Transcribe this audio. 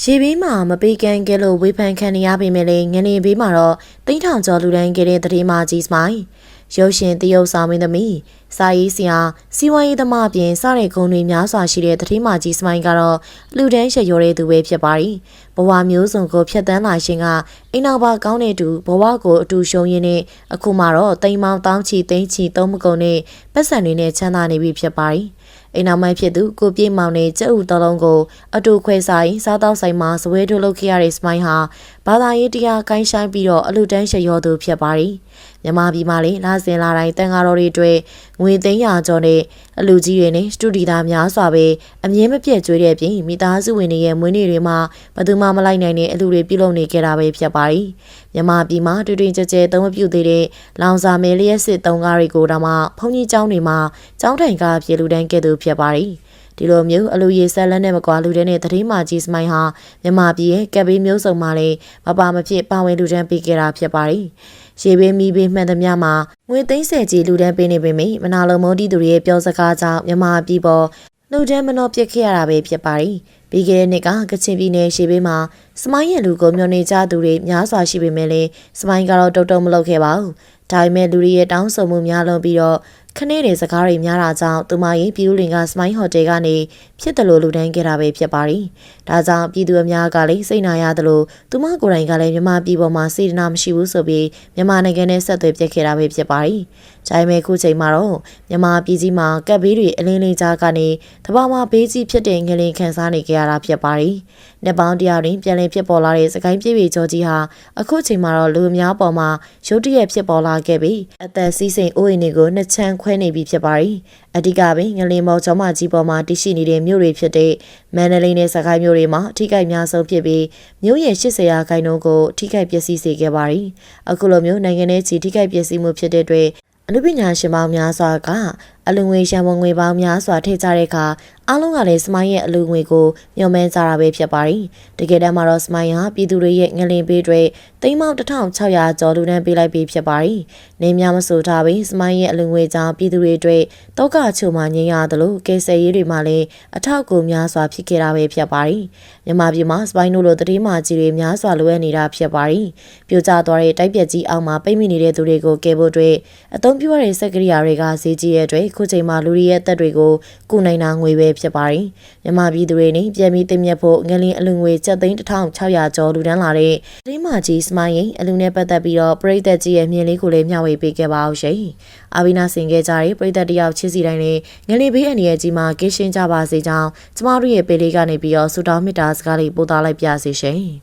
ရေဘေးမှာမပေးကမ်းခဲ့လို့ဝေဖန်ခံနေရပေမဲ့လည်းငနေဘေးမှာတော့တိန်းထောင်ကျော်လူတန်းခဲ့တဲ့တတိမာကြီးစမိုင်းရုပ်ရှင်တရုပ်ဆောင်မင်းသမီးစာရေးဆရာစီဝါရေးသမားအပြင်စတဲ့ဂုဏ်တွေများစွာရှိတဲ့တတိမာကြီးစမိုင်းကတော့လူတန်းရှက်ရောတဲ့သူပဲဖြစ်ပါတယ်ဘဝမျိုးစုံကိုဖျက်ဆီးလာရှင်ကအိမ်နောက်ပါကောင်းတဲ့သူဘဝကိုအတူရှုံးရင်းနဲ့အခုမှတော့တိမ်မောင်တောင်းချီတိန်းချီသုံးမကုန်နဲ့ပတ်စံတွေနဲ့ချမ်းသာနေပြီဖြစ်ပါတယ် အိမ်နောက်မိုင်းဖြစ်သူကိုပြေးမောင်နဲ့ကျက်ဥတော်လုံးကိုအတူခွဲဆိုင်စားတောက်ဆိုင်မှာဇပွဲထုတ်လုပ်ခဲ့ရတဲ့စမိုင်းဟာဘာသာရေးတရားကိုင်းဆိုင်ပြီးတော့အလူတန်းရှက်ရောသူဖြစ်ပါတယ်။မြန်မာပြည်မှာလေလာစင်လာတိုင်းတန်ဃာတော်တွေအတွက်ငွေသိန်းရာကျော်နဲ့အလူကြီးတွေနဲ့စတူဒီတာများစွာပဲအမြင်မပြတ်ကျွေးတဲ့ပြင်မိသားစုဝင်တွေရဲ့မွေးနေ့တွေမှာဘယ်သူမှမလိုက်နိုင်တဲ့အလူတွေပြုလုပ်နေကြတာပဲဖြစ်ပါတယ်။မြန်မာပြည်မှာတွေ့တွေ့ကြဲကြဲသုံးမပြုသေးတဲ့လောင်စာမဲလျက်စစ်သုံးကားတွေကိုတော့မှဘုန်းကြီးကျောင်းတွေမှာကျောင်းထိုင်ကားပြေလူတန်းကဲ့သို့ဖြစ်ပါတယ်။ဒီလိုမျိုးအလူရေဆက်လက်နဲ့မကွာလူတဲ့နဲ့တတိမာကြီးစမိုင်းဟာမြန်မာပြည်ရဲ့ကပ်ဘေးမျိုးစုံမှာလည်းမပါမဖြစ်ပါဝင်လူတန်းပေးခဲ့တာဖြစ်ပါတယ်။ရေဘေးမီးဘေးမှန်သမျှမှာငွေသိန်းဆယ်ကြီးလူတန်းပေးနေပေမယ့်မနာလုံမုန်းတီသူတွေရဲ့ပြောစကားကြောင့်မြန်မာပြည်ပေါ်လူတန်းမနှောပြစ်ခဲ့ရတာပဲဖြစ်ပါတယ်။ပြီးခဲ့တဲ့နှစ်ကကချင်ပြည်နယ်ရှေးဘေးမှာစမိုင်းရဲ့လူကိုမျောနေကြသူတွေများစွာရှိပေမဲ့လည်းစမိုင်းကတော့တုတ်တုံမလုပ်ခဲ့ပါဘူး။ဒါပေမဲ့လူတွေရဲ့တောင်းဆိုမှုများလွန်ပြီးတော့ခနဲ့တဲ့စကားတွေများတာကြောင့်သူမရဲ့ပြည်သူလင်ကစမိုင်းဟိုတယ်ကနေဖြစ်တယ်လို့လူတန်းခဲ့တာပဲဖြစ်ပါတယ်။ဒါကြောင့်ပြည်သူအများကလည်းစိတ်နာရတယ်လို့သူမကိုယ်တိုင်ကလည်းမြန်မာပြည်ပေါ်မှာစေတနာမရှိဘူးဆိုပြီးမြန်မာနိုင်ငံနဲ့ဆက်သွယ်ပြစ်ခဲ့တာပဲဖြစ်ပါတယ်။ဒါပေမဲ့ခုချိန်မှာတော့မြန်မာပြည်ကြီးမှာကပ်ဘေးတွေအလင်းလေးကြားကနေတဘာမှဘေးကြီးဖြစ်တဲ့ငလင်ခံစားနေကြရတာဖြစ်ပါတယ်။နှစ်ပေါင်းတရားတွင်ပြန်လည်ဖြစ်ပေါ်လာတဲ့စကိုင်းပြည်ပြည်ကျော်ကြီးဟာအခုချိန်မှာတော့လူအများပေါ်မှာရုတ်တရက်ဖြစ်ပေါ်လာခဲ့ပြီးအသက်စီးစိမ်အိုးအိမ်တွေကိုနှစ်ချမ်းခွဲနေပြီဖြစ်ပါတယ်။အဓိကပင်ငလင်မော်ကျောင်းမကြီးပေါ်မှာတရှိနေတဲ့မြို့တွေဖြစ်တဲ့မန္တလေးနဲ့စကိုင်းမြို့တွေမှာအထိခိုက်များဆုံးဖြစ်ပြီးမြို့ရဲ့80ရာခိုင်နှုန်းကိုထိခိုက်ပျက်စီးစေခဲ့ပါတယ်။အခုလိုမျိုးနိုင်ငံထဲကြီးထိခိုက်ပျက်စီးမှုဖြစ်တဲ့အတွက်အနုပညာရှင်ပေါင်းများစွာကအလူငွေရှံပုံငွေပေါင်းများစွာထိကြတဲ့အခါအားလုံးကလည်းစမိုင်းရဲ့အလူငွေကိုမျှော်မှန်းကြတာပဲဖြစ်ပါတယ်။တကယ်တမ်းမှာတော့စမိုင်းဟာပြည်သူတွေရဲ့ငလင်ပေးတွေသိန်းပေါင်း1600ကျော်လူတန်းပေးလိုက်ပြီးဖြစ်ပါတယ်။နေများမဆိုထားပြီးစမိုင်းရဲ့အလူငွေကြောင့်ပြည်သူတွေအတွက်တောကချိုမှငြိမ်းရတယ်လို့ကယ်ဆယ်ရေးတွေမှာလည်းအထောက်အကူများစွာဖြစ်ခဲ့တာပဲဖြစ်ပါတယ်။မြန်မာပြည်မှာစမိုင်းတို့လိုတတိမာကြီးတွေများစွာလိုအပ်နေတာဖြစ်ပါတယ်။ပြိုကျသွားတဲ့တိုက်ပြက်ကြီးအောက်မှာပိတ်မိနေတဲ့သူတွေကိုကယ်ဖို့အတွက်အသုံးပြုရတဲ့စက်ကိရိယာတွေကဈေးကြီးရဲ့အတွက်ခုချိန်မှာလူတွေရဲ့အသက်တွေကိုကုနိုင်တာငွေပဲဖြစ်ပါတယ်။မြန်မာပြည်သူတွေနဲ့ပြည်မီတင်မြတ်ဖို့ငလင်အလူငွေ7သိန်း1600ကျော်လူတန်းလာတဲ့ဒိမာကြီးစမိုင်းရင်အလူနဲ့ပတ်သက်ပြီးတော့ပြည်သက်ကြီးရဲ့မြင်လေးကိုလည်းမျှဝေပေးခဲ့ပါအောင်ရှင်။အာဘီနာဆင်ခဲ့ကြတဲ့ပြည်သက်တယောက်ချစ်စီတိုင်းနဲ့ငလင်ဘေးအန္တရာယ်ကြီးမှာကင်းရှင်းကြပါစေကြောင်းကျမတို့ရဲ့ပေလေးကနေပြီးတော့ဆုတောင်းမေတ္တာစကားလေးပို့သလိုက်ပါစေရှင်။